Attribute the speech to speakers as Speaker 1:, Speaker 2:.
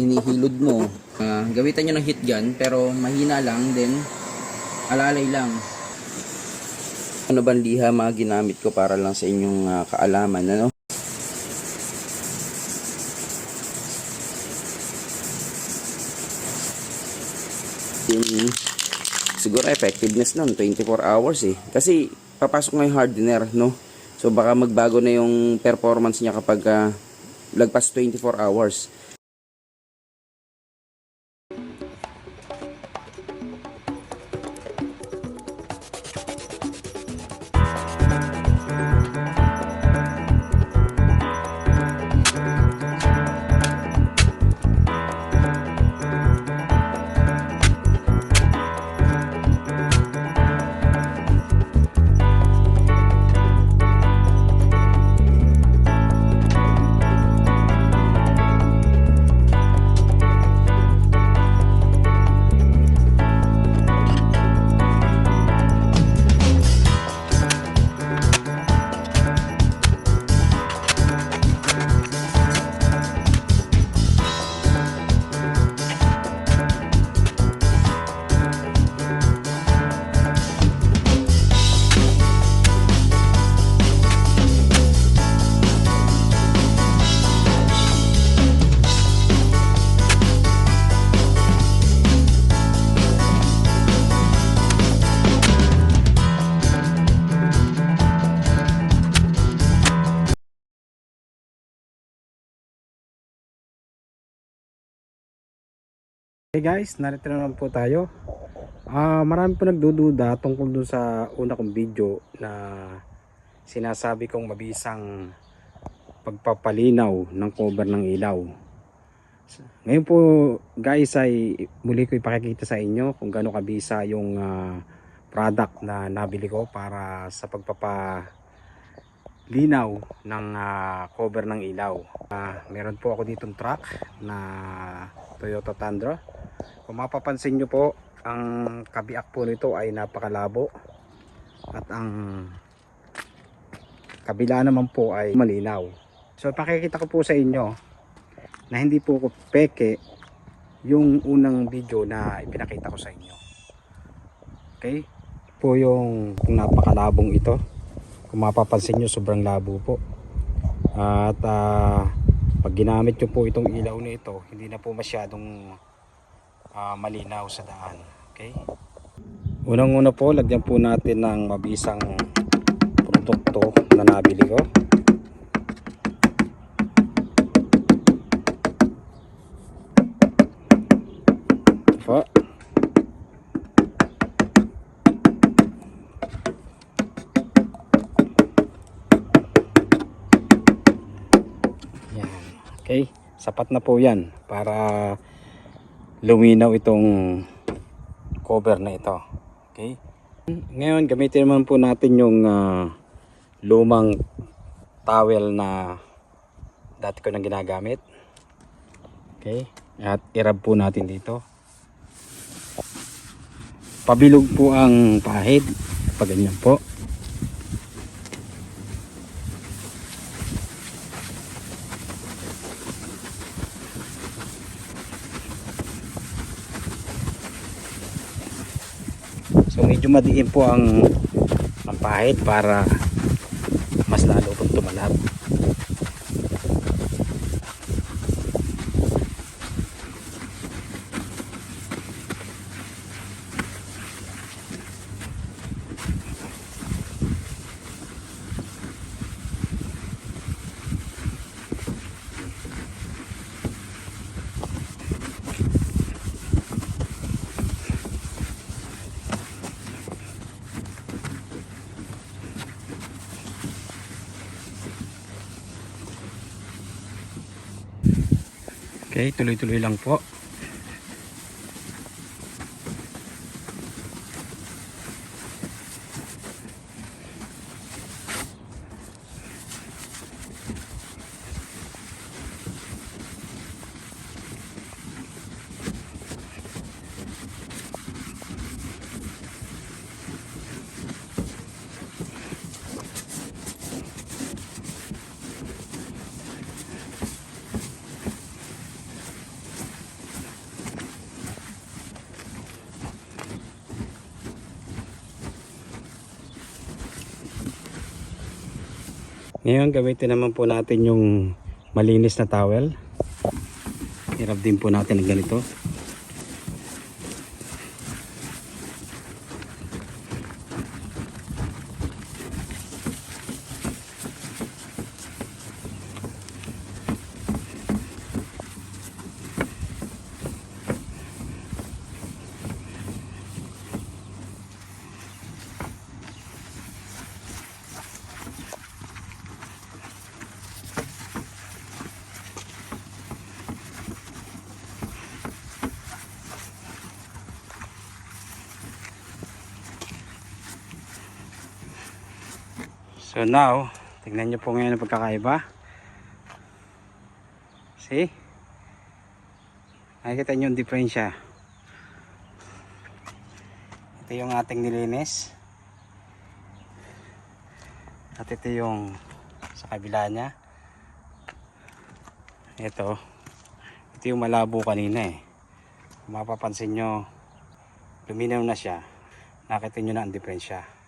Speaker 1: inihilod mo. Ah, gawitan nyo ng heat gun pero mahina lang then alalay lang. Ano bang liha mga ginamit ko para lang sa inyong ah, kaalaman ano? Yung siguro effectiveness nun 24 hours eh. Kasi papasok na yung hardener no. So baka magbago na yung performance niya kapag ah, lagpas 24 hours.
Speaker 2: Hey guys, narito na naman po tayo. Ah, marami po nagdududa tungkol dun sa una kong video na sinasabi kong mabisang pagpapalinaw ng cover ng ilaw. Ngayon po guys ay muli ko ipakikita sa inyo kung gaano kabisa yung ah, product na nabili ko para sa pagpapalinaw ng ah, cover ng ilaw. Ah, meron po ako ditong truck na Toyota Tundra kung mapapansin nyo po, ang kabiak po nito ay napakalabo at ang kabila naman po ay malinaw. So pakikita ko po sa inyo na hindi po ko peke yung unang video na ipinakita ko sa inyo. Okay? Po yung kung napakalabong ito. Kung mapapansin nyo sobrang labo po. At ah, pag ginamit nyo po itong ilaw na ito, hindi na po masyadong ah, malinaw sa daan. Okay? Unang-una po, lagyan po natin ng mabisang produkto na nabili ko. Ito po. Yan. Okay? Sapat na po yan para luminaw itong cover na ito. Okay? Ngayon, gamitin naman po natin yung ah, lumang towel na dati ko nang ginagamit. Okay? At irab po natin dito. Pabilog po ang pahid. Pag ganyan po. So medyo madiin po ang ang pahid para mas lalo pong tumalab. Okay, tuloy-tuloy lang po. Ngayon gamitin naman po natin yung malinis na towel. Hirap din po natin ng ganito. So now, tingnan nyo po ngayon ang pagkakaiba. See? Nakikita nyo yung diferensya. Ito yung ating nilinis. At ito yung sa kabila niya. Ito. Ito yung malabo kanina eh. Mapapansin nyo, luminaw na siya. Nakita nyo na ang diferensya.